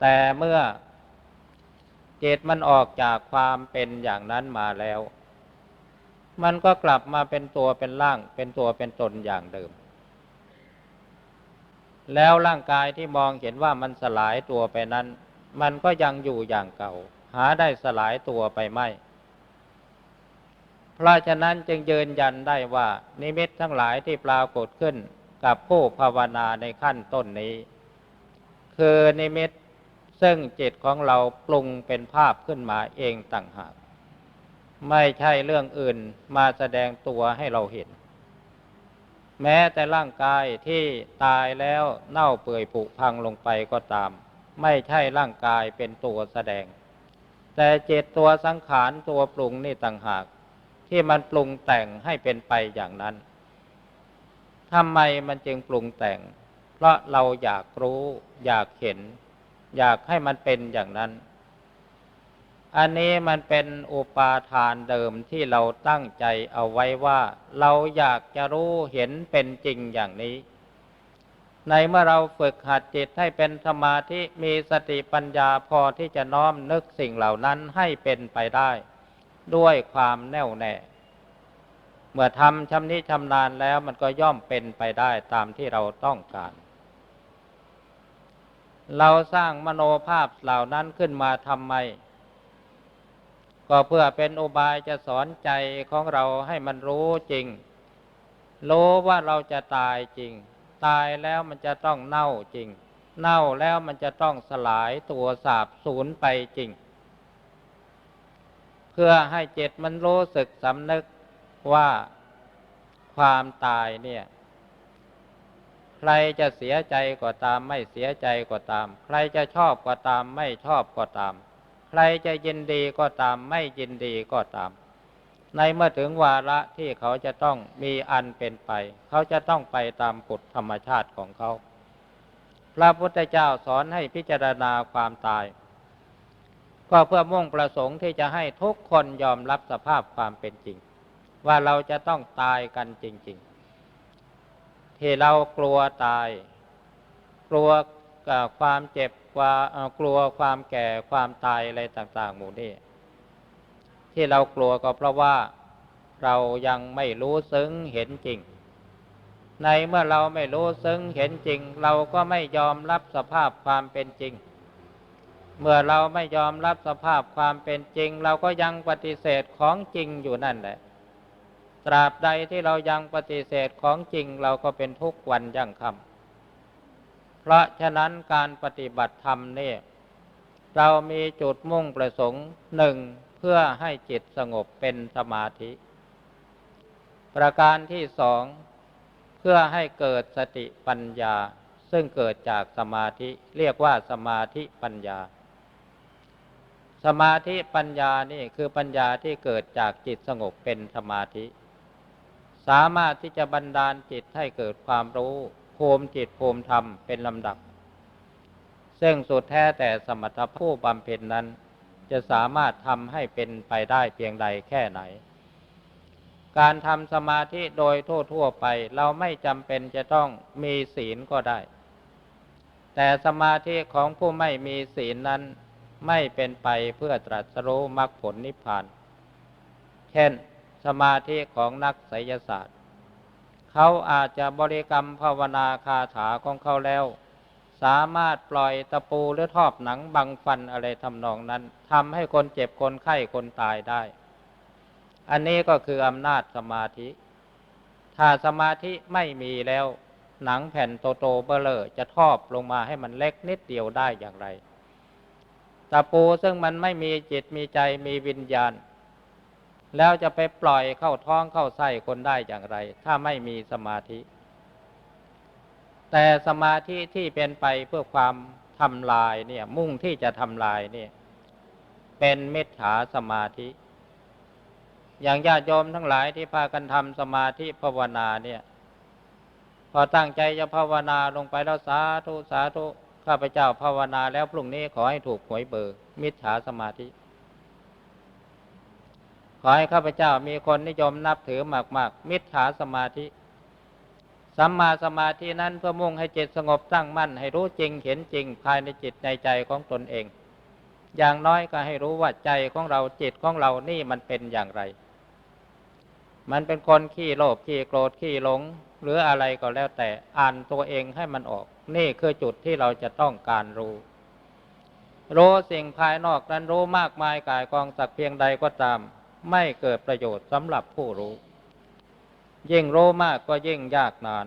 แต่เมื่อเจตมันออกจากความเป็นอย่างนั้นมาแล้ว มันก็กลับมาเป็นตัวเป็นร่าง เป็นตัวเป็นตนอย่างเดิม แล้วร่างกายที่มองเห็นว่ามันสลายตัวไปนั้น มันก็ยังอยู่อย่างเก่า หาได้สลายตัวไปไม่ เพราะฉะนั้นจึงยืนยันได้ว่า นิมิตทั้งหลายที่ปรากฏขึ้นกับผู้ภาวนาในขั้นต้นนี้ คือนิมิต ซึ่งจิตของเราปรุงเป็นภาพขึ้นมาเองต่างหาก ไม่ใช่เรื่องอื่นมาแสดงตัวให้เราเห็น แม้แต่ร่างกายที่ตายแล้วเน่าเปื่อยผุพังลงไปก็ตาม ไม่ใช่ร่างกายเป็นตัวแสดง แต่เจตตัวสังขารตัวปรุงนี่ต่างหาก ที่มันปรุงแต่งให้เป็นไปอย่างนั้นทำไมมันจึงปรุงแต่ง เพราะเราอยากรู้อยากเห็น อยากให้มันเป็นอย่างนั้น อันนี้มันเป็นอุปาทานเดิมที่เราตั้งใจเอาไว้ว่า เราอยากจะรู้เห็นเป็นจริงอย่างนี้ ในเมื่อเราฝึกหัดจิตให้เป็นสมาธิมีสติปัญญาพอที่จะน้อมนึกสิ่งเหล่านั้นให้เป็นไปได้ ด้วยความแน่วแน่ เมื่อทำชำนิชำนาญแล้วมันก็ย่อมเป็นไปได้ตามที่เราต้องการ เราสร้างมโนภาพเหล่านั้นขึ้นมาทำไม ก็เพื่อเป็นอุบายจะสอนใจของเราให้มันรู้จริง รู้ว่าเราจะตายจริง ตายแล้วมันจะต้องเน่าจริง เน่าแล้วมันจะต้องสลายตัวสาบสูญไปจริง เพื่อให้จิตมันรู้สึกสำนึกว่าความตายเนี่ย ใครจะเสียใจก็ตามไม่เสียใจก็ตาม ใครจะชอบก็ตามไม่ชอบก็ตาม ใครจะยินดีก็ตามไม่ยินดีก็ตาม ในเมื่อถึงวาระที่เขาจะต้องมีอันเป็นไป เขาจะต้องไปตามกฎธรรมชาติของเขา พระพุทธเจ้าสอนให้พิจารณาความตาย ก็เพื่อมุ่งประสงค์ที่จะให้ทุกคนยอมรับสภาพความเป็นจริง ว่าเราจะต้องตายกันจริง ๆ ที่เรากลัวตาย กลัวความเจ็บกลัวกลัวความแก่ความตายอะไรต่างๆ หมู่นี้ที่เรากลัวก็เพราะว่าเรายังไม่รู้ซึ้งเห็นจริง ในเมื่อเราไม่รู้ซึ้งเห็นจริง เราก็ไม่ยอมรับสภาพความเป็นจริง เมื่อเราไม่ยอมรับสภาพความเป็นจริง เราก็ยังปฏิเสธของจริงอยู่นั่นแหละ ตราบใดที่เรายังปฏิเสธของจริงเราก็เป็นทุกวันยั่งคำเพราะฉะนั้นการปฏิบัติธรรมเนี่ยเรามีจุดมุ่งประสงค์หนึ่งเพื่อให้จิตสงบเป็นสมาธิ ประการที่สองเพื่อให้เกิดสติปัญญา ซึ่งเกิดจากสมาธิเรียกว่าสมาธิปัญญา สมาธิปัญญานี่คือปัญญาที่เกิดจากจิตสงบเป็นสมาธิ สามารถที่จะบันดาลจิตให้เกิดความรู้ภูมิจิตภูมิธรรมเป็นลำดับ ซึ่งสุดแท้แต่สมรรถผู้บำเพ็ญนั้น จะสามารถทำให้เป็นไปได้เพียงใดแค่ไหน การทำสมาธิโดยทั่วๆไปเราไม่จำเป็นจะต้องมีศีลก็ได้ แต่สมาธิของผู้ไม่มีศีลนั้นไม่เป็นไปเพื่อตรัสรู้มรรคผลนิพพาน เช่น สมาธิของนักไสยศาสตร์ เขาอาจจะบริกรรมภาวนาคาถาของเขาแล้ว สามารถปล่อยตะปูหรือทอบหนังบังฟันอะไรทำนองนั้นทำให้คนเจ็บคนไข้คนตายได้ อันนี้ก็คืออำนาจสมาธิ ถ้าสมาธิไม่มีแล้วหนังแผ่นโตโตเบลเลอจะทอบลงมาให้มันเล็กนิดเดียวได้อย่างไรตะปูซึ่งมันไม่มีจิตมีใจมีวิญญาณ แล้วจะไปปล่อยเข้าท้องเข้าไส้คนได้อย่างไร ถ้าไม่มีสมาธิ แต่สมาธิที่เป็นไปเพื่อความทำลายเนี่ย มุ่งที่จะทำลายเนี่ย เป็นเมตถาสมาธิ อย่างญาติโยมทั้งหลายที่พากันทำสมาธิภาวนาเนี่ย พอตั้งใจจะภาวนาลงไปแล้วสาธุสาธุข้าพเจ้าภาวนาแล้วพรุ่งนี้ขอให้ถูกหวยเบอร์มิจฉาสมาธิ ขอให้ข้าพเจ้ามีคนนิยมนับถือมาก ๆ มิจฉาสมาธิสสัมมาสมาธินั้นเพื่อมุ่งให้จิตสงบตั้งมั่น ให้รู้จริงเห็นจริงภายในจิตในใจของตนเอง อย่างน้อยก็ให้รู้ว่าใจของเราจิตของเรานี่มันเป็นอย่างไร มันเป็นคนขี้โลภขี้โกรธขี้หลง หรืออะไรก็แล้วแต่อ่านตัวเองให้มันออก นี่คือจุดที่เราจะต้องการรู้รู้สิ่งภายนอกนั้นรู้มากมายกายกองสักเพียงใดก็ตาม ไม่เกิดประโยชน์สำหรับผู้รู้ ยิ่งรู้มากก็ยิ่งยากนาน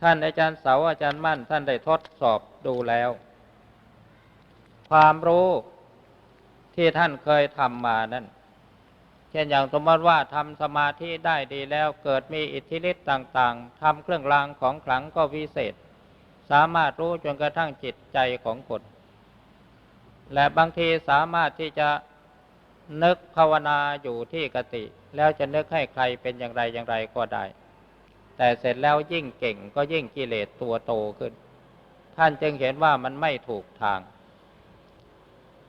ท่านอาจารย์เสาอาจารย์มั่น ท่านได้ทดสอบดูแล้ว ความรู้ที่ท่านเคยทำมานั้นเช่นอย่างสมมติว่าทำสมาธิได้ดีแล้วเกิดมีอิทธิฤทธิ์ต่างๆทำเครื่องรางของขลังก็วิเศษ สามารถรู้จนกระทั่งจิตใจของคนและบางทีสามารถที่จะ นึกภาวนาอยู่ที่กติ แล้วจะนึกให้ใครเป็นอย่างไรอย่างไรก็ได้ แต่เสร็จแล้วยิ่งเก่งก็ยิ่งกิเลสตัวโตขึ้น ท่านจึงเห็นว่ามันไม่ถูกทาง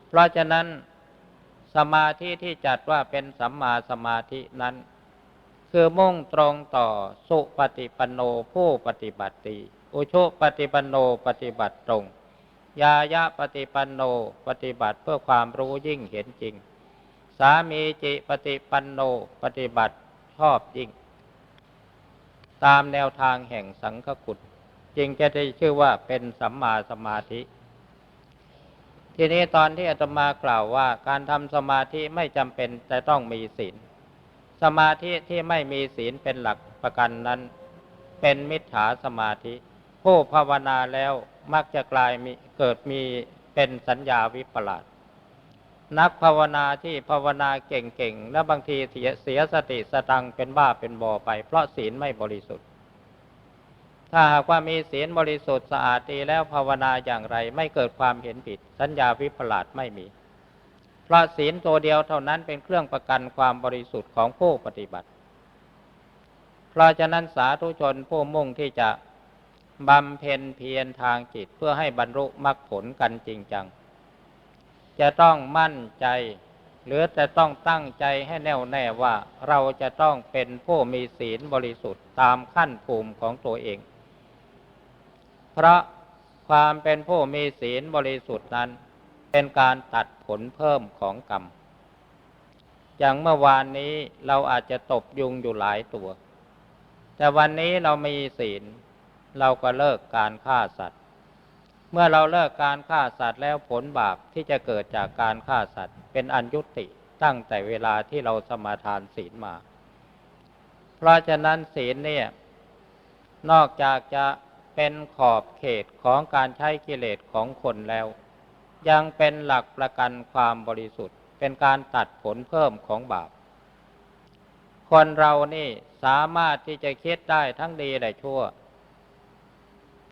เพราะฉะนั้นสมาธิที่จัดว่าเป็นสัมมาสมาธินั้น คือมุ่งตรงต่อสุปฏิปันโนผู้ปฏิบัติดีอุชุปฏิปันโนปฏิบัติตรง ยายะปฏิปันโนปฏิบัติเพื่อความรู้ยิ่งเห็นจริง สามีจิปฏิปันโนปฏิบัติชอบยิ่ง ตามแนวทางแห่งสังฆกุฎจึงจะได้ชื่อว่าเป็นสัมมาสมาธิ ทีนี้ตอนที่อาตมากล่าวว่าการทำสมาธิไม่จำเป็นแต่ต้องมีศีล สมาธิที่ไม่มีศีลเป็นหลักประกันนั้น เป็นมิจฉาสมาธิ ผู้ภาวนาแล้วมักจะกลายมีเกิดมีเป็นสัญญาวิปลาส นักภาวนาที่ภาวนาเก่งๆ และบางทีเสียเสียสติสตังเป็นบ้าเป็นบอไป เพราะศีลไม่บริสุทธิ์ ถ้าหากว่ามีศีลบริสุทธิ์สะอาดดีแล้วภาวนาอย่างไร ไม่เกิดความเห็นผิด สัญญาวิปลาสไม่มี เพราะศีลตัวเดียวเท่านั้นเป็นเครื่องประกันความบริสุทธิ์ของผู้ปฏิบัติ เพราะฉะนั้นสาธุชนผู้มุ่งที่จะบำเพ็ญเพียรทางจิตเพื่อให้บรรลุมรรคผลกันจริงจัง จะต้องมั่นใจ หรือจะต้องตั้งใจให้แน่วแน่ว่าเราจะต้องเป็นผู้มีศีลบริสุทธิ์ตามขั้นภูมิของตัวเอง เพราะความเป็นผู้มีศีลบริสุทธิ์นั้น เป็นการตัดผลเพิ่มของกรรม อย่างเมื่อวานนี้เราอาจจะตบยุงอยู่หลายตัว แต่วันนี้เรามีศีล เราก็เลิกการฆ่าสัตว์ เมื่อเราเลิกการฆ่าสัตว์แล้วผลบาปที่จะเกิดจากการฆ่าสัตว์ เป็นอันยุติตั้งแต่เวลาที่เราสมาทานศีลมา เพราะฉะนั้นศีลเนี่ยนอกจากจะเป็นขอบเขตของการใช้กิเลสของคนแล้ว ยังเป็นหลักประกันความบริสุทธิ์ เป็นการตัดผลเพิ่มของบาป คนเรานี่สามารถที่จะคิดได้ทั้งดีและชั่ว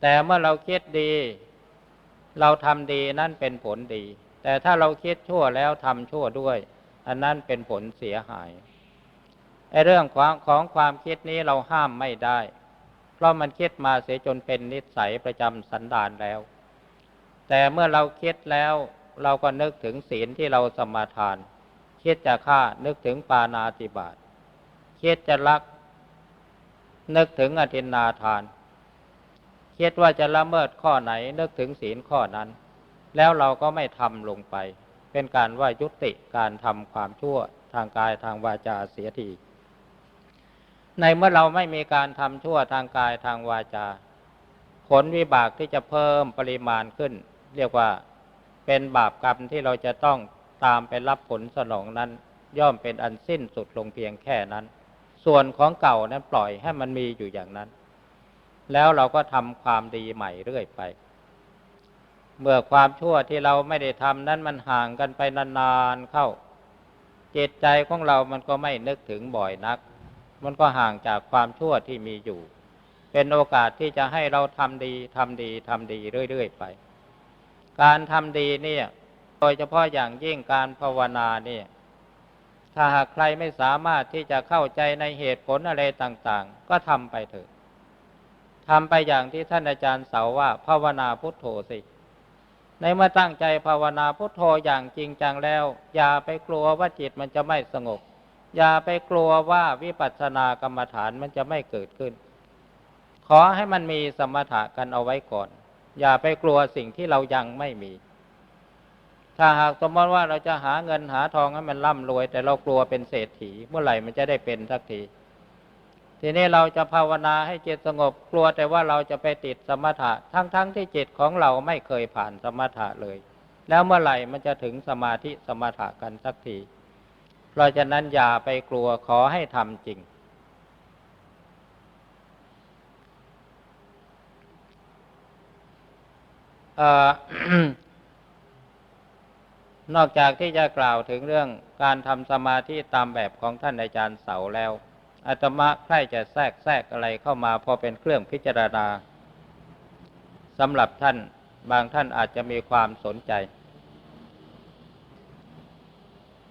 แต่เมื่อเราคิดดี เราทำดีนั่นเป็นผลดี แต่ถ้าเราคิดชั่วแล้วทำชั่วด้วย อันนั้นเป็นผลเสียหายไอ้เรื่องของของความคิดนี้เราห้ามไม่ได้ เพราะมันคิดมาเสียจนเป็นนิสัยประจำสันดานแล้ว แต่เมื่อเราคิดแล้วเราก็นึกถึงศีลที่เราสมาทาน คิดจะฆ่านึกถึงปานาติบาตคิดจะรัก นึกถึงอธินนาทาน คิดว่าจะละเมิดข้อไหนนึกถึงศีลข้อนั้น แล้วเราก็ไม่ทำลงไป เป็นการว่ายุติการทำความชั่วทางกายทางวาจาเสียทีในเมื่อเราไม่มีการทำชั่วทางกายทางวาจา ผลวิบากที่จะเพิ่มปริมาณขึ้น เรียกว่าเป็นบาปกรรมที่เราจะต้องตามไปรับผลสนองนั้น ย่อมเป็นอันสิ้นสุดลงเพียงแค่นั้น ส่วนของเก่านั้นปล่อยให้มันมีอยู่อย่างนั้น แล้วเราก็ทำความดีใหม่เรื่อยไป เมื่อความชั่วที่เราไม่ได้ทำนั้นมันห่างกันไปนานๆเข้าจิตใจของเรามันก็ไม่นึกถึงบ่อยนัก มันก็ห่างจากความชั่วที่มีอยู่ เป็นโอกาสที่จะให้เราทำดีทำดีทำดีเรื่อยๆไป การทำดีเนี่ย โดยเฉพาะอย่างยิ่งการภาวนาเนี่ยถ้าหากใครไม่สามารถที่จะเข้าใจในเหตุผลอะไรต่าง ๆ ก็ทำไปเถอะ ทำไปอย่างที่ท่านอาจารย์เสาว่าภาวนาพุทโธสิ ในเมื่อตั้งใจภาวนาพุทโธอย่างจริงจังแล้ว อย่าไปกลัวว่าจิตมันจะไม่สงบ อย่าไปกลัวว่าวิปัสสนากรรมฐานมันจะไม่เกิดขึ้น ขอให้มันมีสมถะกันเอาไว้ก่อน อย่าไปกลัวสิ่งที่เรายังไม่มี ถ้าหากสมมติว่าเราจะหาเงินหาทองให้มันร่ำรวย แต่เรากลัวเป็นเศรษฐีเมื่อไหร่มันจะได้เป็นสักที ทีนี้เราจะภาวนาให้จิตสงบกลัวแต่ว่าเราจะไปติดสมถะ ทั้งๆทที่จิตของเราไม่เคยผ่านสมถะเลย แล้วเมื่อไหร่มันจะถึงสมาธิสมถะกันสักที เพราะฉะนั้นอย่าไปกลัวขอให้ทำจริงออนอกจากที่จะกล่าวถึงเรื่องการทำสมาธิตามแบบของท่านอาจารย์เสาแล้ว อาตมาใคร่จะแทรกแทรกอะไรเข้ามาพอเป็นเครื่องพิจารณาสำหรับท่านบางท่านอาจจะมีความสนใจ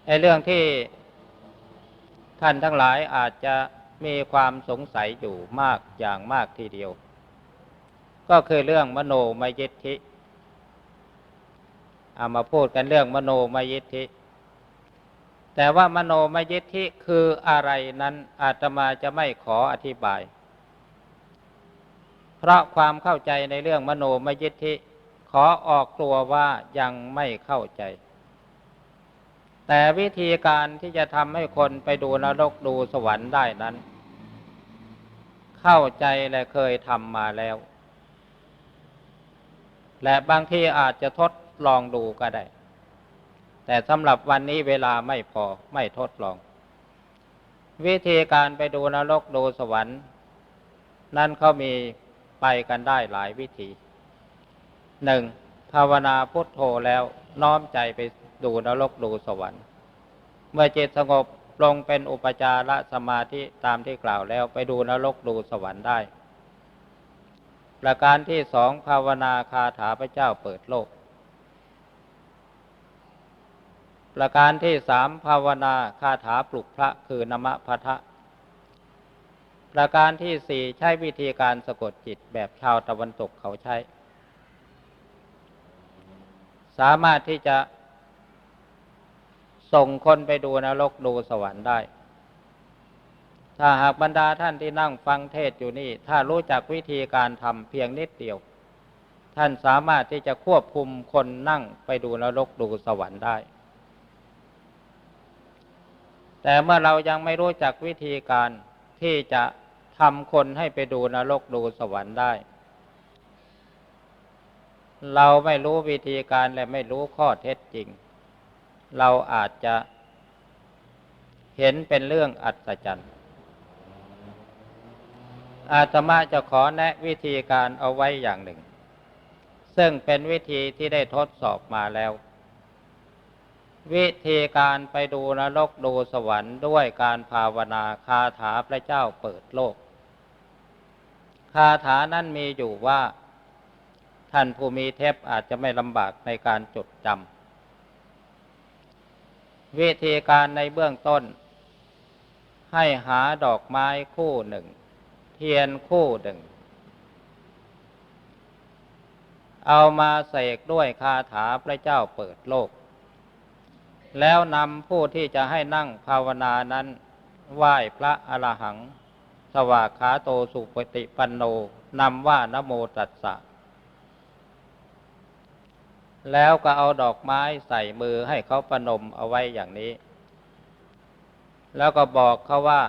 ไอ้เรื่องที่ท่านทั้งหลายอาจจะมีความสงสัยอยู่มากอย่างมากทีเดียว ก็คือเรื่องมโนมยิทธิเอามาพูดกันเรื่องมโนมยิทธิ แต่ว่ามโนมยิทธิคืออะไรนั้นอาตมาจะไม่ขออธิบาย เพราะความเข้าใจในเรื่องมโนมยิทธิ ขอออกตัวว่ายังไม่เข้าใจ แต่วิธีการที่จะทำให้คนไปดูนรกดูสวรรค์ได้นั้น เข้าใจและเคยทำมาแล้ว และบางทีอาจจะทดลองดูก็ได้ แต่สำหรับวันนี้เวลาไม่พอไม่ทดลอง วิธีการไปดูนรกดูสวรรค์ นั่นเขามีไปกันได้หลายวิธีหนึ่งภาวนาพุทโธแล้วน้อมใจไปดูนรกดูสวรรค์ เมื่อจิตสงบลงเป็นอุปจารสมาธิตามที่กล่าวแล้วไปดูนรกดูสวรรค์ได้ ประการที่สองภาวนาคาถาพระเจ้าเปิดโลก ประการที่สามภาวนาคาถาปลุกพระคือนมะพะทะ ประการที่สี่ใช้วิธีการสะกดจิตแบบชาวตะวันตกเขาใช้ สามารถที่จะส่งคนไปดูนรกดูสวรรค์ได้ ถ้าหากบรรดาท่านที่นั่งฟังเทศอยู่นี่ ถ้ารู้จักวิธีการทำเพียงนิดเดียว ท่านสามารถที่จะควบคุมคนนั่งไปดูนรกดูสวรรค์ได้ แต่เมื่อเรายังไม่รู้จักวิธีการที่จะทำคนให้ไปดูนรกดูสวรรค์ได้ เราไม่รู้วิธีการและไม่รู้ข้อเท็จจริง เราอาจจะเห็นเป็นเรื่องอัศจรรย์ อาตมาจะขอแนะวิธีการเอาไว้อย่างหนึ่ง ซึ่งเป็นวิธีที่ได้ทดสอบมาแล้ว วิธีการไปดูนรกดูสวรรค์ด้วยการภาวนาคาถาพระเจ้าเปิดโลก คาถานั้นมีอยู่ว่า ท่านผู้มีเทพอาจจะไม่ลำบากในการจดจำวิธีการในเบื้องต้น ให้หาดอกไม้คู่หนึ่ง เทียนคู่หนึ่ง เอามาเสกด้วยคาถาพระเจ้าเปิดโลก แล้วนำผู้ที่จะให้นั่งภาวนานั้น ไหว้พระอรหัง สวากขาโตสุปฏิปันโนนำว่านโมตัสสะ แล้วก็เอาดอกไม้ใส่มือให้เขาประนมเอาไว้อย่างนี้ แล้วก็บอกเขาว่า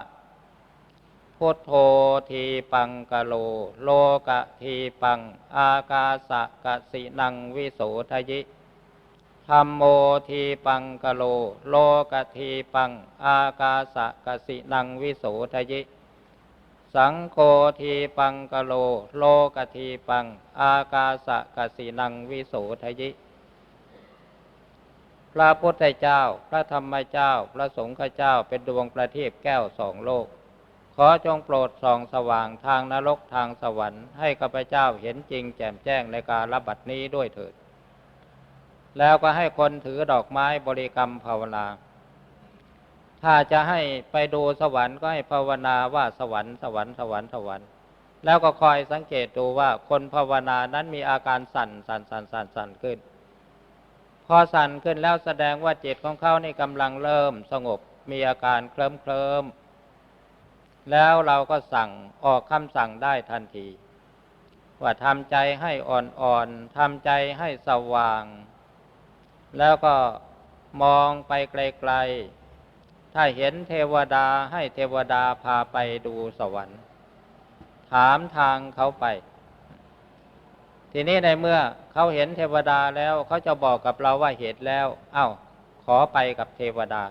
พุทโธทีปังกะโล โลกะทีปัง อากาสะกะสินังวิโสทยิ ธรรมโมทีปังกโล โลกทีปัง อากาสะกสินังวิโสทยิ สังโฆทีปังกโล โลกทีปัง อากาสะกสินังวิโสทยิ พระพุทธเจ้า พระธรรมเจ้า พระสงฆ์เจ้า เป็นดวงประทีปแก้วสองโลก ขอจงโปรดส่องสว่างทางนรกทางสวรรค์ให้ข้าพเจ้าเห็นจริงแจ่มแจ้งในการรับบัดนี้ด้วยเถิด แล้วก็ให้คนถือดอกไม้บริกรรมภาวนา ถ้าจะให้ไปดูสวรรค์ก็ให้ภาวนาว่าสวรรค์สวรรค์สวรรค์สวรรค์ แล้วก็คอยสังเกตดูว่าคนภาวนานั้นมีอาการสั่นสั่นสั่นสั่นสั่นขึ้น พอสั่นขึ้นแล้วแสดงว่าจิตของเขานี่กำลังเริ่มสงบมีอาการเคลิ้มเคลิ้มแล้วเราก็สั่งออกคำสั่งได้ทันที ว่าทำใจให้อ่อนๆทำใจให้สว่าง แล้วก็มองไปไกลๆ ถ้าเห็นเทวดาให้เทวดาพาไปดูสวรรค์ ถามทางเขาไป ทีนี้ในเมื่อเขาเห็นเทวดาแล้วเขาจะบอกกับเราว่าเห็นแล้วเอา้าขอไปกับเทวดา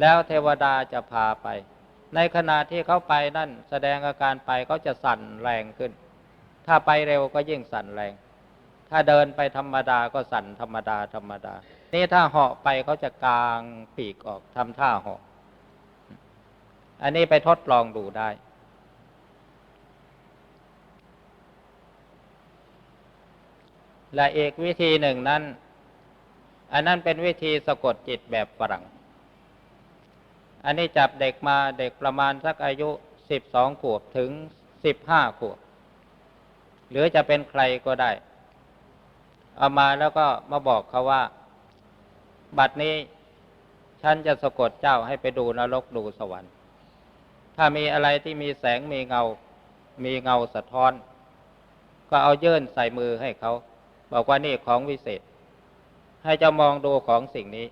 แล้วเทวดาจะพาไป ในขณะที่เขาไปนั่นแสดงอาการไปเขาจะสั่นแรงขึ้น ถ้าไปเร็วก็ยิ่งสั่นแรง ถ้าเดินไปธรรมดาก็สั่นธรรมดาธรรมดา นี่ถ้าเหาะไปเขาจะกางปีกออกทำท่าเหาะ อันนี้ไปทดลองดูได้ และอีกวิธีหนึ่งนั้น อันนั้นเป็นวิธีสะกดจิตแบบฝรั่ง อันนี้จับเด็กมาเด็กประมาณสักอายุสิบสองขวบถึงสิบห้าขวบ หรือจะเป็นใครก็ได้ เอามาแล้วก็มาบอกเขาว่า บัดนี้ฉันจะสะกดเจ้าให้ไปดูนรกดูสวรรค์ ถ้ามีอะไรที่มีแสงมีเงา มีเงาสะท้อน ก็เอายื่นใส่มือให้เขา บอกว่านี่ของวิเศษ ให้เจ้ามองดูของสิ่งนี้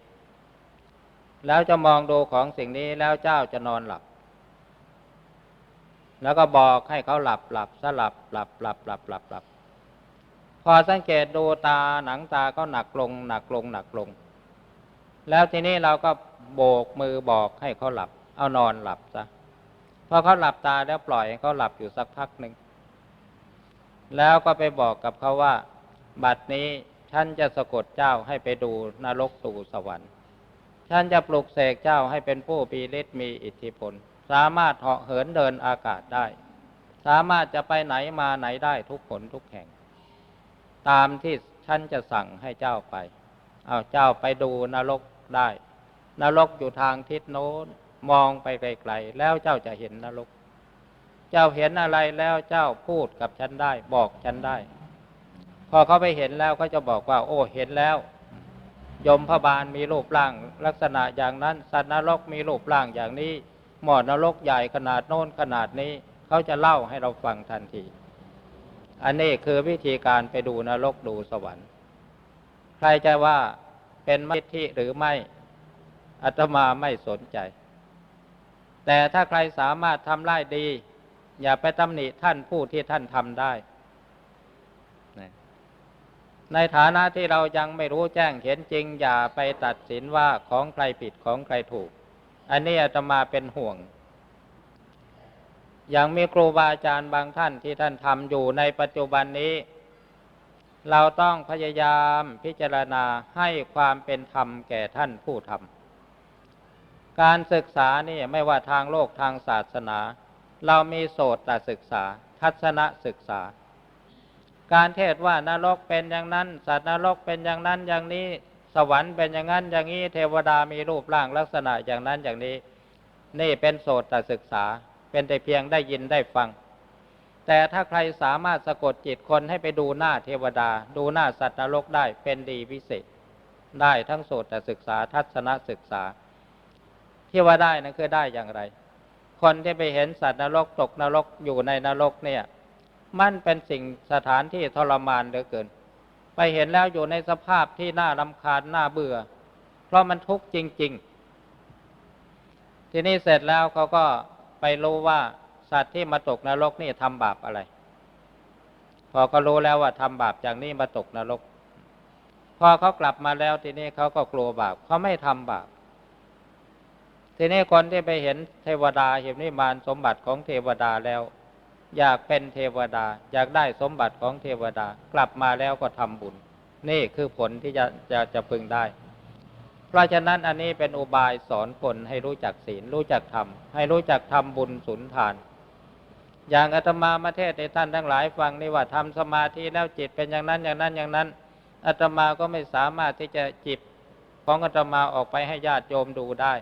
แล้วจะมองดูของสิ่งนี้แล้วเจ้าจะนอนหลับ แล้วก็บอกให้เขาหลับหลับสลับหลับหลับหลับหลับหลับ พอสังเกตดูตาหนังตาก็หนักลง หนักลง หนักลง แล้วทีนี้เราก็โบกมือบอกให้เขาหลับ เอานอนหลับซะพอเขาหลับตาแล้วปล่อยเขาหลับอยู่สักพักหนึ่งแล้วก็ไปบอกกับเขาว่า บัดนี้ฉันจะสะกดเจ้าให้ไปดูนรกตูสวรรค์ฉันจะปลุกเสกเจ้าให้เป็นผู้ปีฤทธิ์มีอิทธิพล สามารถเหาะเหินเดินอากาศได้ สามารถจะไปไหนมาไหนได้ทุกผลทุกแห่ง ตามที่ฉันจะสั่งให้เจ้าไป เอาเจ้าไปดูนรกได้ นรกอยู่ทางทิศโน้นมองไปไกลๆแล้วเจ้าจะเห็นนรก เจ้าเห็นอะไรแล้วเจ้าพูดกับฉันได้ บอกฉันได้ พอเขาไปเห็นแล้วก็จะบอกว่า โอ้เห็นแล้ว ยมพบาลมีรูปร่าง ลักษณะอย่างนั้น สัตว์นรกมีรูปร่างอย่างนี้ หมอนรกใหญ่ขนาดโน้นขนาดนี้ เขาจะเล่าให้เราฟังทันที อันนี้คือวิธีการไปดูนรกดูสวรรค์ ใครจะว่าเป็นมิทิหรือไม่อาตมาไม่สนใจ แต่ถ้าใครสามารถทำได้ดี อย่าไปตำหนิท่านผู้ที่ท่านทำได้ ในฐานะที่เรายังไม่รู้แจ้งเห็นจริง อย่าไปตัดสินว่าของใครผิดของใครถูก อันนี้อาตมาเป็นห่วง อย่างมีครูบาอาจารย์บางท่านที่ท่านทำอยู่ในปัจจุบันนี้ เราต้องพยายามพิจารณาให้ความเป็นธรรมแก่ท่านผู้ทำการศึกษานี่ไม่ว่าทางโลกทางศาสนา เรามีโสตศึกษา ทัศนศึกษา การเทศว่านรกเป็นอย่างนั้น สัตว์นรกเป็นอย่างนั้นอย่างนี้สวรรค์เป็นอย่างนั้นอย่างนี้เทวดามีรูปร่างลักษณะอย่างนั้นอย่างนี้ นี่เป็นโสตศึกษา เป็นแต่เพียงได้ยินได้ฟัง แต่ถ้าใครสามารถสะกดจิตคนให้ไปดูหน้าเทวดา ดูหน้าสัตว์นรกได้เป็นดีวิเศษ ได้ทั้งโสตศึกษาทัศนศึกษา ที่ว่าได้นั่นคือได้อย่างไร คนที่ไปเห็นสัตว์นรกตกนรกอยู่ในนรกเนี่ย มันเป็นสิ่งสถานที่ทรมานเหลือเกิน ไปเห็นแล้วอยู่ในสภาพที่น่ารำคาญน่าเบื่อ เพราะมันทุกข์จริง ๆ ทีนี้เสร็จแล้วเขาก็ ไปรู้ว่าสัตว์ที่มาตกนรกนี่ทำบาปอะไร พอก็รู้แล้วว่าทำบาปอย่างนี้มาตกนรก พอเขากลับมาแล้วทีนี้เขาก็กลัวบาปเขาไม่ทำบาป ทีนี้คนที่ไปเห็นเทวดาเห็นนิมานสมบัติของเทวดาแล้ว อยากเป็นเทวดา อยากได้สมบัติของเทวดา กลับมาแล้วก็ทำบุญ นี่คือผลที่จะจะจะพึงได้ เพราะฉะนั้นอันนี้เป็นอุบายสอนคนให้รู้จักศีลรู้จักธรรม ให้รู้จักทำบุญสุนทาน อย่างอาตมามาเทศในท่านทั้งหลายฟังนี่ว่าทำสมาธิแล้วจิตเป็นอย่างนั้นอย่างนั้นอย่างนั้นอาตมาก็ไม่สามารถที่จะจิตของอาตมาออกไปให้ญาติโยมดูได้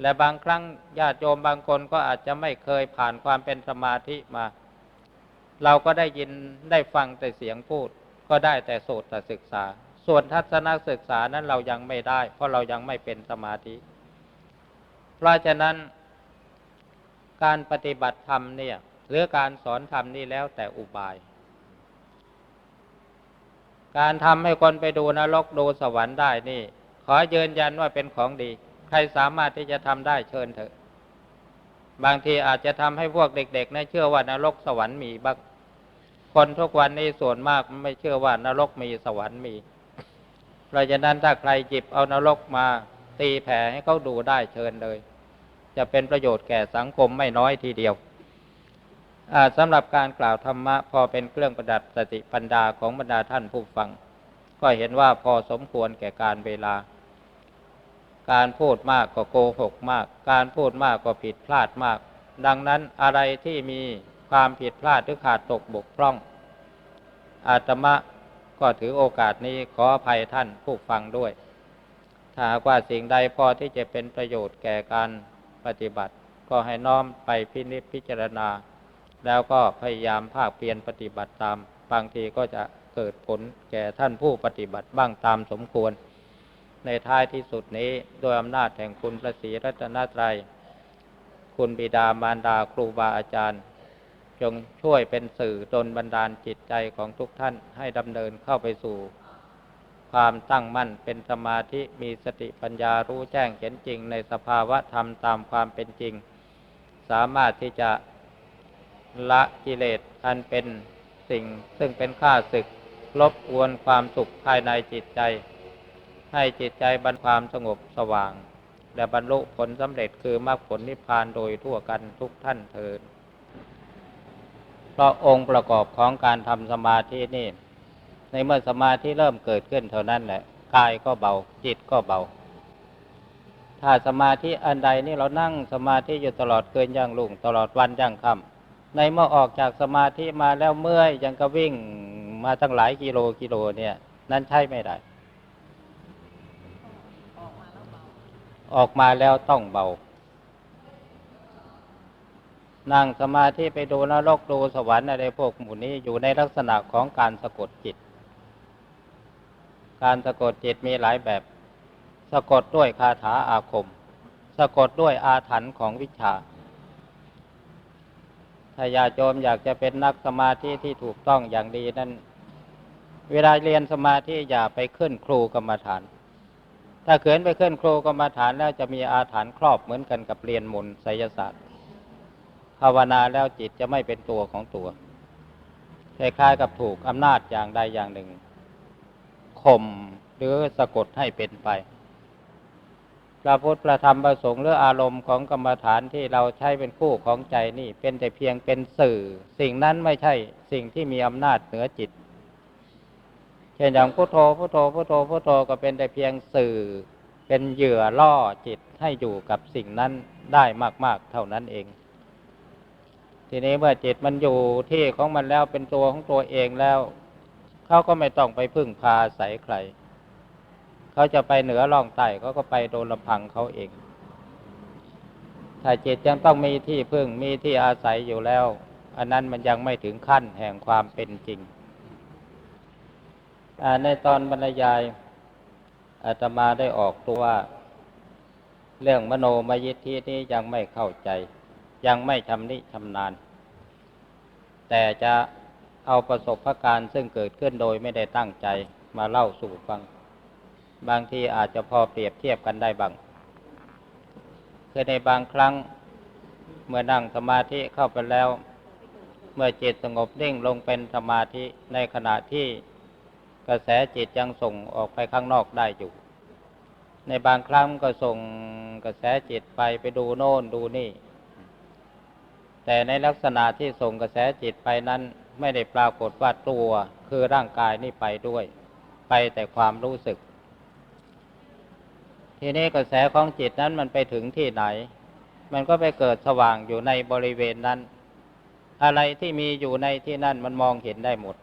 และบางครั้งญาติโยมบางคนก็อาจจะไม่เคยผ่านความเป็นสมาธิมา เราก็ได้ยินได้ฟังแต่เสียงพูด ก็ได้แต่โสตศึกษา ส่วนทัศนศึกษานั้นเรายังไม่ได้ เพราะเรายังไม่เป็นสมาธิ เพราะฉะนั้น การปฏิบัติธรรมเนี่ยหรือการสอนธรรมนี่แล้วแต่อุบาย การทำให้คนไปดูนรกดูสวรรค์ได้นี่ ขอยืนยันว่าเป็นของดี ใครสามารถที่จะทำได้เชิญเถอะ บางทีอาจจะทำให้พวกเด็กๆนะเชื่อว่านรกสวรรค์มีบ้างคนทุกวันนี้ส่วนมากไม่เชื่อว่านรกมีสวรรค์มี เพราะฉะนั้นถ้าใครหยิบเอานรกมาตีแผ่ให้เขาดูได้เชิญเลย จะเป็นประโยชน์แก่สังคมไม่น้อยทีเดียวสำหรับการกล่าวธรรมะพอเป็นเครื่องประดับสติปัญญาของบรรดาท่านผู้ฟัง ก็เห็นว่าพอสมควรแก่การเวลา การพูดมากก็โกหกมาก การพูดมากก็ผิดพลาดมาก ดังนั้นอะไรที่มีความผิดพลาดหรือขาดตกบกพร่อง อาตมะ ก็ถือโอกาสนี้ขออภัยท่านผู้ฟังด้วย ถ้าหากว่าสิ่งใดพอที่จะเป็นประโยชน์แก่การปฏิบัติ ก็ให้น้อมไปพินิจพิจารณา แล้วก็พยายามภาคเพียรปฏิบัติตาม บางทีก็จะเกิดผลแก่ท่านผู้ปฏิบัติบ้างตามสมควร ในท้ายที่สุดนี้โดยอำนาจแห่งคุณพระศรีรัตนตรัย คุณบิดามารดาครูบาอาจารย์ จงช่วยเป็นสื่อดลบันดาลจิตใจของทุกท่านให้ดำเนินเข้าไปสู่ ความตั้งมั่นเป็นสมาธิมีสติปัญญารู้แจ้งเห็นจริงในสภาวะธรรมตามความเป็นจริง สามารถที่จะละกิเลสอันเป็นสิ่งซึ่งเป็นข้าศึกลบอวนความสุขภายในจิตใจ ให้จิตใจบรรความสงบสว่าง และบรรลุผลสำเร็จคือมรรคผลนิพพานโดยทั่วกันทุกท่านเทิน เพราะองค์ประกอบของการทำสมาธินี่ ในเมื่อสมาธิเริ่มเกิดขึ้นเท่านั้นแหละกายก็เบา จิตก็เบา ถ้าสมาธิอันใดนี่เรานั่งสมาธิอยู่ตลอดเกินย่างลุงตลอดวันย่างค่ำในเมื่อออกจากสมาธิมาแล้วเมื่อยยังก็วิ่งมาตั้งหลายกิโลกิโลเนี่ย นั่นใช่ไม่ได้ ออกมาแล้วต้องเบา นั่งสมาธิไปดูนรกดูสวรรค์อะไรพวกหมู่นี้อยู่ในลักษณะของการสะกดจิต การสะกดจิตมีหลายแบบ สะกดด้วยคาถาอาคม สะกดด้วยอาถรรพ์ของวิชา ถ้าญาโจมอยากจะเป็นนักสมาธิที่ถูกต้องอย่างดีนั้น เวลาเรียนสมาธิอย่าไปขึ้นครูกรรมฐาน ถ้าเขินไปขึ้นครูกรรมฐานแล้วจะมีอาถรรพ์ครอบเหมือนกันกับเรียนมนต์ไสยศาสตร์ ภาวนาแล้วจิตจะไม่เป็นตัวของตัวคล้ายๆกับถูกอำนาจอย่างใดอย่างหนึ่งข่มหรือสะกดให้เป็นไปพระพุทธประธรรมประสงค์หรืออารมณ์ของกรรมฐานที่เราใช้เป็นคู่ของใจนี่เป็นแต่เพียงเป็นสื่อ สิ่งนั้นไม่ใช่สิ่งที่มีอำนาจเหนือจิต เช่นอย่างพุโทโธพุโทโธพุโทโธพุโทโธก็เป็นแต่เพียงสื่อ เป็นเหยื่อล่อจิตให้อยู่กับสิ่งนั้นได้มาก ๆ เท่านั้นเอง ทีนี้เมื่อจิตมันอยู่ที่ของมันแล้วเป็นตัวของตัวเองแล้วเขาก็ไม่ต้องไปพึ่งพาใส่ใครเขาจะไปเหนือล่องใต้เขาก็ไปโดนลำพังเขาเอง ถ้าจิตยังต้องมีที่พึ่งมีที่อาศัยอยู่แล้ว อันนั้นมันยังไม่ถึงขั้นแห่งความเป็นจริงในตอนบรรยายอาตมาได้ออกตัวว่า เรื่องมโนมยิทธินี้ยังไม่เข้าใจ ยังไม่ชำนิชำนาญ แต่จะเอาประสบการณ์ซึ่งเกิดขึ้นโดยไม่ได้ตั้งใจมาเล่าสู่ฟัง บางทีอาจจะพอเปรียบเทียบกันได้บ้างคือในบางครั้งเมื่อนั่งสมาธิเข้าไปแล้ว เมื่อจิตสงบนิ่งลงเป็นสมาธิในขณะที่กระแสจิตยังส่งออกไปข้างนอกได้อยู่ ในบางครั้งก็ส่งกระแสจิตไปไปดูโน่นดูนี่ แต่ในลักษณะที่ส่งกระแสจิตไปนั้นไม่ได้ปรากฏว่าตัวคือร่างกายนี่ไปด้วย ไปแต่ความรู้สึก ทีนี้กระแสของจิตนั้นมันไปถึงที่ไหน มันก็ไปเกิดสว่างอยู่ในบริเวณนั้น อะไรที่มีอยู่ในที่นั่นมันมองเห็นได้หมด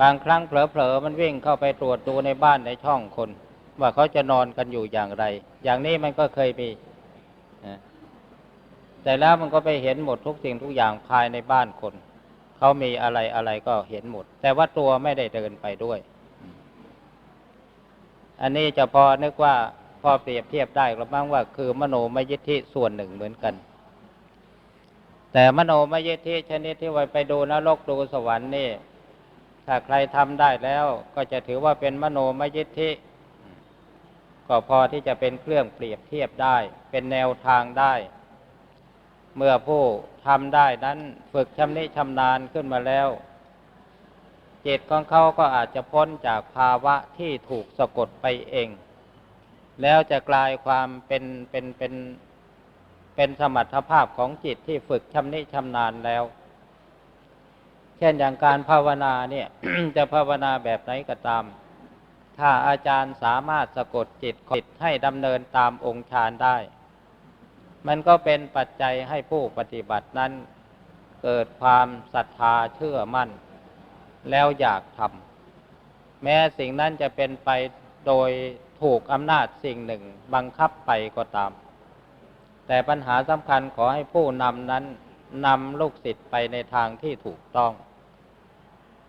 บางครั้งเผลอๆมันวิ่งเข้าไปตรวจดูในบ้านในช่องคน ว่าเขาจะนอนกันอยู่อย่างไร อย่างนี้มันก็เคยมี แต่แล้วมันก็ไปเห็นหมดทุกสิ่งทุกอย่างภายในบ้านคน เขามีอะไรอะไรก็เห็นหมด แต่ว่าตัวไม่ได้เดินไปด้วย อันนี้จะพอนึกว่าพอเปรียบเทียบได้หรือมั้งว่า คือมโนมยิทธิส่วนหนึ่งเหมือนกัน แต่มโนมยิทธิชนิดที่ไว้ไปดูนรกดูสวรรค์นี่ ถ้าใครทำได้แล้วก็จะถือว่าเป็นมโนมยิทธิก็พอที่จะเป็นเครื่องเปรียบเทียบได้ เป็นแนวทางได้ เมื่อผู้ทำได้นั้นฝึกชำนิชำนาญขึ้นมาแล้ว จิตของเขาก็อาจจะพ้นจากภาวะที่ถูกสะกดไปเอง แล้วจะกลายความเป็นเป็นเป็นเป็นสมรรถภาพของจิตที่ฝึกชำนิชำนาญแล้ว เช่นอย่างการภาวนาเนี่ย จะภาวนาแบบไหนก็ตาม ถ้าอาจารย์สามารถสะกดจิตจิตให้ดำเนินตามองค์ฌานได้ มันก็เป็นปัจจัยให้ผู้ปฏิบัตินั้น เกิดความศรัทธาเชื่อมั่น แล้วอยากทำแม้สิ่งนั้นจะเป็นไปโดยถูกอำนาจสิ่งหนึ่งบังคับไปก็ตาม แต่ปัญหาสำคัญขอให้ผู้นำนั้นนำลูกศิษย์ไปในทางที่ถูกต้อง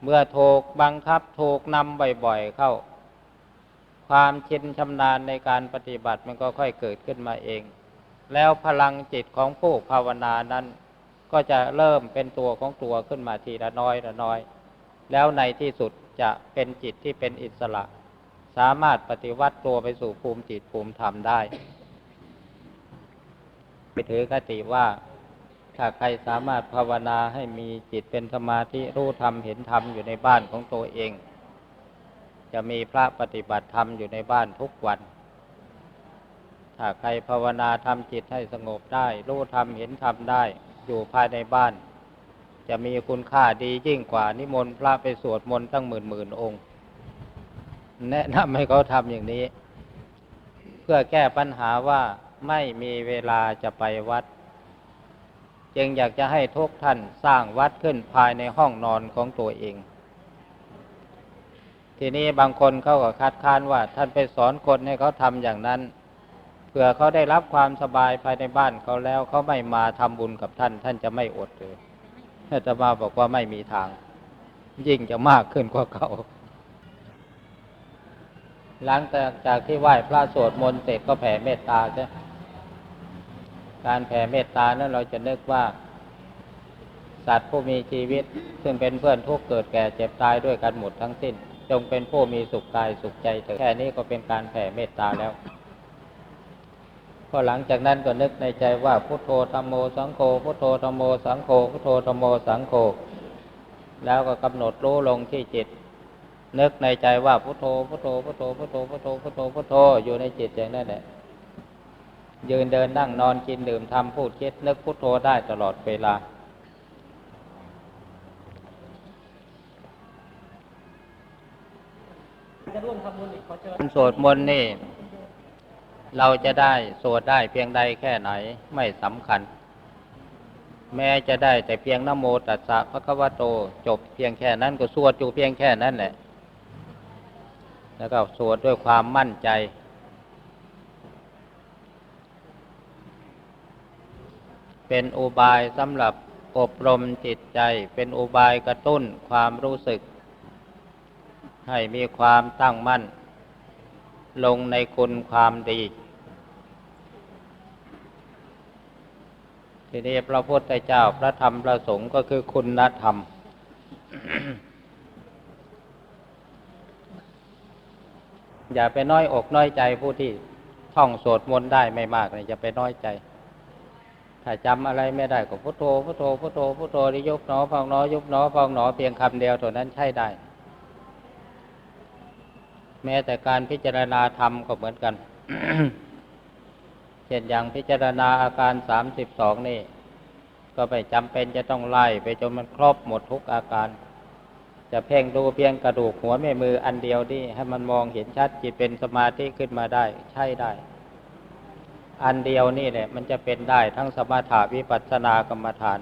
เมื่อถูกบังคับถูกนำบ่อยๆเข้า ความชินชำนาญในการปฏิบัติมันก็ค่อยเกิดขึ้นมาเอง แล้วพลังจิตของผู้ภาวนานั้น ก็จะเริ่มเป็นตัวของตัวขึ้นมาทีละน้อยละน้อย แล้วในที่สุดจะเป็นจิตที่เป็นอิสระ สามารถปฏิวัติตัวไปสู่ภูมิจิตภูมิธรรมได้ ไปถือคติว่า ถ้าใครสามารถภาวนาให้มีจิตเป็นสมาธิรู้ธรรมเห็นธรรมอยู่ในบ้านของตัวเอง จะมีพระปฏิบัติธรรมอยู่ในบ้านทุกวัน ถ้าใครภาวนาทำจิตให้สงบได้ รู้ธรรมเห็นธรรมได้ อยู่ภายในบ้าน จะมีคุณค่าดียิ่งกว่านิมนต์พระไปสวดมนต์ตั้งหมื่นหมื่นองค์ แนะนำให้เขาทำอย่างนี้ เพื่อแก้ปัญหาว่าไม่มีเวลาจะไปวัด จึงอยากจะให้ทุกท่านสร้างวัดขึ้นภายในห้องนอนของตัวเอง ทีนี้บางคนเขาก็คัดค้านว่าท่านไปสอนคนให้เขาทำอย่างนั้น เผื่อเขาได้รับความสบายภายในบ้านเขาแล้วเขาไม่มาทำบุญกับท่าน ท่านจะไม่อดเลยอาตมาบอกว่าไม่มีทาง ยิ่งจะมากขึ้นกว่าเขาหลังจากจากที่ไหว้พระสวดมนต์เสร็จก็แผ่เมตตาใช่การแผ่เมตตานั้นเราจะนึกว่าสัตว์ผู้มีชีวิต ซึ่งเป็นเพื่อนทุกเกิดแก่เจ็บตายด้วยกันหมดทั้งสิ้น จงเป็นผู้มีสุขกายสุขใจเถิดแค่นี้ก็เป็นการแผ่เมตตาแล้ว พอหลังจากนั้นก็นึกในใจว่าพุทโธธรรมโมสังโฆพุทโธธรรมโมสังโฆพุทโธธรรมโมสังโฆแล้วก็กำหนดรู้ลงที่จิต นึกในใจว่าพุทโธพุทโธพุทโธพุทโธพุทโธพุทโธพุทโธอยู่ในจิตอย่างนั้นแหละยืนเดินนั่งนอนกินดื่มทำพูดคิดนึกพุทโธได้ตลอดเวลา จะร่วมทำบุญอีกขอเชิญการสวดมนต์นี่ เราจะได้สวดได้เพียงใดแค่ไหนไม่สำคัญ แม้จะได้แต่เพียงนโมตัสสะพระคะวะโต จบเพียงแค่นั้นก็สวดอยู่เพียงแค่นั้นแหละ แล้วก็สวดด้วยความมั่นใจ เป็นอุบายสำหรับอบรมจิตใจ เป็นอุบายกระตุ้นความรู้สึก ให้มีความตั้งมั่น ลงในคุณความดี ทีนี้พระพุทธเจ้าพระธรรมพระสงฆ์ก็คือคุณธรรม อย่าไปน้อยอกน้อยใจผู้ที่ท่องสวดมนต์ได้ไม่มากเลยอย่าไปน้อยใจ ถ้าจำอะไรไม่ได้ก็พุทโธพุทโธพุทโธพุทโธนิยุบหนอพองหนอยุบหนอพองหนอเพียงคำเดียวเท่านั้นใช่ได้ แม้แต่การพิจารณาธรรมก็เหมือนกัน เช่นอย่างพิจารณาอาการสามสิบสองนี่ ก็ไม่จำเป็นจะต้องไล่ไปจนมันครบหมดทุกอาการ จะเพ่งดูเพียงกระดูกหัวแม่มืออันเดียวนี่ให้มันมองเห็นชัดจิตเป็นสมาธิขึ้นมาได้ ใช่ได้ อันเดียวนี่แหละมันจะเป็นได้ทั้งสมถะวิปัสสนากรรมฐาน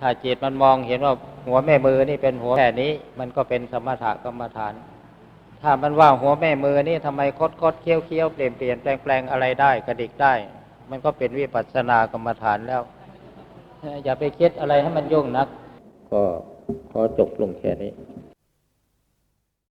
ถ้าจิตมันมองเห็นว่าหัวแม่มือนี่เป็นหัวแค่นี้ มันก็เป็นสมถะกรรมฐาน ถ้ามันว่าหัวแม่มือนี่ทำไมคดคดเคี้ยวเคี้ยวเปลี่ยนเปลี่ยนแปลงแปลงอะไรได้กระดิกได้ มันก็เป็นวิปัสสนากรรมฐานแล้ว อย่าไปคิดอะไรให้มันยุ่งนัก ก็ขอจบลงแค่นี้